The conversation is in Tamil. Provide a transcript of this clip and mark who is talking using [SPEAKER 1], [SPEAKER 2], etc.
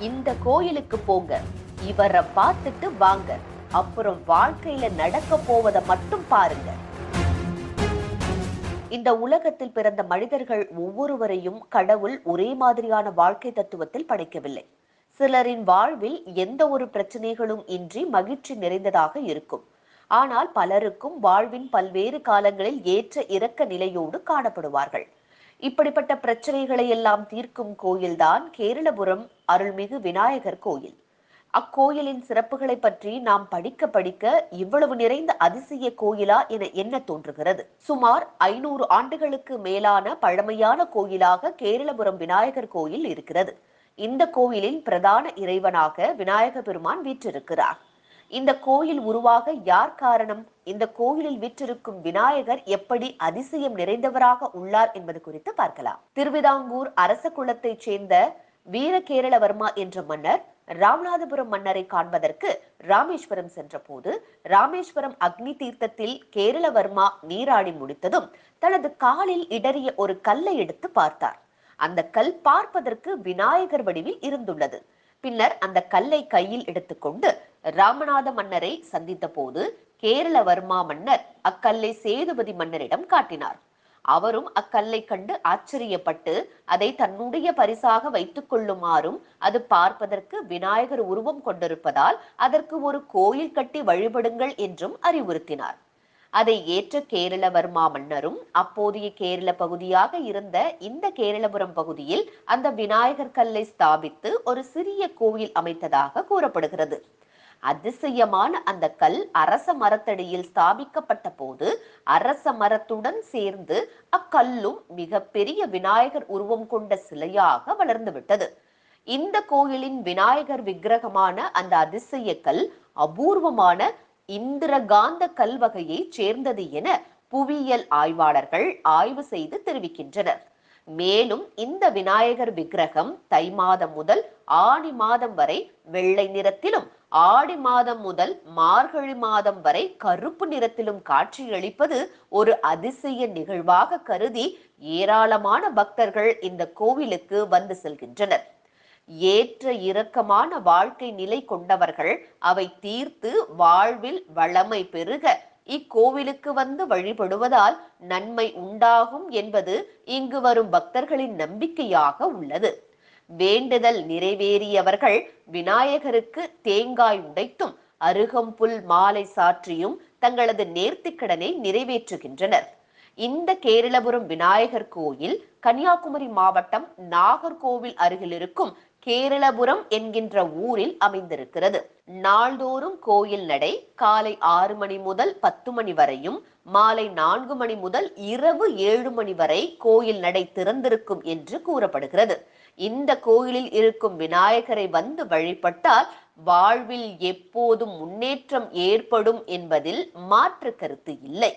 [SPEAKER 1] இந்த கோயிலுக்கு போங்க. இவரை பார்த்துட்டு வாங்க. அப்புறம் வாழ்க்கையில நடக்க போவதை மட்டும் பாருங்க. இந்த உலகத்தில் பிறந்த மனிதர்கள் ஒவ்வொருவரையும் கடவுள் ஒரே மாதிரியான வாழ்க்கை தத்துவத்தில் படைக்கவில்லை. சிலரின் வாழ்வில் எந்த ஒரு பிரச்சனைகளும் இன்றி மகிழ்ச்சி நிறைந்ததாக இருக்கும். ஆனால் பலருக்கும் வாழ்வின் பல்வேறு காலங்களில் ஏற்ற இறக்க நிலையோடு காணப்படுவார்கள். இப்படிப்பட்ட பிரச்சனைகளை எல்லாம் தீர்க்கும் கோயில்தான் கேரளபுரம் அருள்மிகு விநாயகர் கோயில். அக்கோயிலின் சிறப்புகளை பற்றி நாம் படிக்க படிக்க இவ்வளவு நிறைந்த அதிசய கோயிலா என எண்ண தோன்றுகிறது? சுமார் ஐநூறு ஆண்டுகளுக்கு மேலான பழமையான கோயிலாக கேரளபுரம் விநாயகர் கோயில் இருக்கிறது. இந்த கோயிலின் பிரதான இறைவனாக விநாயக பெருமான் வீற்றிருக்கிறார். இந்த கோயில் உருவாக யார் காரணம்? இந்த கோயிலில் விற்றிருக்கும் விநாயகர் எப்படி அதிசயம் நிறைந்தவராக உள்ளார் என்பது குறித்து பார்க்கலாம். திருவிதாங்கூர் அரச குலத்தைச் சேர்ந்த வீரகேரளவர்மா என்ற மன்னர் ராமநாதபுரம் மன்னரை காண்பதற்கு ராமேஸ்வரம் சென்றபோது ராமேஸ்வரம் அக்னி தீர்த்தத்தில் கேரளவர்மா நீராடி முடித்ததும் தனது காலில் இடறிய ஒரு கல்லை எடுத்து பார்த்தார். அந்த கல் பார்ப்பதற்கு விநாயகர் வடிவில் இருந்துள்ளது. பின்னர் அந்த கல்லை கையில் எடுத்துக்கொண்டு ராமநாத மன்னரை சந்தித்த போது கேரளவர்மா மன்னர் அக்கல்லை சேதுபதி மன்னரிடம் காட்டினார். அவரும் அக்கல்லை கண்டு ஆச்சரியப்பட்டு அதை தன்னுடைய பரிசாக வைத்துக் கொள்ளுமாறும் அது பார்ப்பதற்கு விநாயகர் உருவம் கொண்டிருப்பதால் அதற்கு ஒரு கோயில் கட்டி வழிபடுங்கள் என்றும் அறிவுறுத்தினார். அதை ஏற்ற கேரளவர்மா மன்னரும் அப்போதைய கேரள பகுதியாக இருந்த இந்த கேரளபுரம் பகுதியில் அந்த விநாயகர் கல்லை ஸ்தாபித்து ஒரு சிறிய கோயில் அமைத்ததாக கூறப்படுகிறது. அதிசயமான அந்த கல் அரச மரத்தடியில் ஸ்தாபிக்கப்பட்ட போது அரச மரத்துடன் சேர்ந்து அக்கல்லும் மிகப்பெரிய விநாயகர் உருவம் கொண்ட சிலையாக வளர்ந்து விட்டது இந்த கோயிலின் விநாயகர் விக்கிரகமான அந்த அதிசய கல் அபூர்வமான இந்திரகாந்த கல்வகையை சேர்ந்தது என புவியியல் ஆய்வாளர்கள் ஆய்வு செய்து தெரிவிக்கின்றனர். மேலும் இந்த விநாயகர் விக்கிரகம் தை மாதம் முதல் ஆடி மாதம் வரை வெள்ளை நிறத்திலும் ஆடி மாதம் முதல் மார்கழி மாதம் வரை கருப்பு நிறத்திலும் காட்சியளிப்பது ஒரு அதிசய நிகழ்வாக கருதி ஏராளமான பக்தர்கள் இந்த கோவிலுக்கு வந்து செல்கின்றனர். ஏற்ற இரக்கமான வாழ்க்கை நிலை கொண்டவர்கள் அவை தீர்த்து வாழ்வில் வளமை பெருக இக்கோவிலுக்கு வந்து வழிபடுவதால் நன்மை உண்டாகும் என்பது இங்கு வரும் பக்தர்களின் நம்பிக்கையாக உள்ளது. வேண்டுதல் நிறைவேறியவர்கள் விநாயகருக்கு தேங்காய் உடைத்தும் அருகம்புல் மாலை சாற்றியும் தங்களது நேர்த்திக்கடனை நிறைவேற்றுகின்றனர். இந்த கேரளபுரம் விநாயகர் கோயில் கன்னியாகுமரி மாவட்டம் நாகர்கோவில் அருகில் இருக்கும் கேரளபுரம் என்கின்ற ஊரில் அமைந்திருக்கிறது. நாள்தோறும் கோயில் நடை காலை ஆறு மணி முதல் பத்து மணி வரையும் மாலை நான்கு மணி முதல் இரவு ஏழு மணி வரை கோயில் நடை திறந்திருக்கும் என்று கூறப்படுகிறது. இந்த கோயிலில் இருக்கும் விநாயகரை வந்து வழிபட்டால் வாழ்வில் எப்போதும் முன்னேற்றம் ஏற்படும் என்பதில் மாற்று கருத்து இல்லை.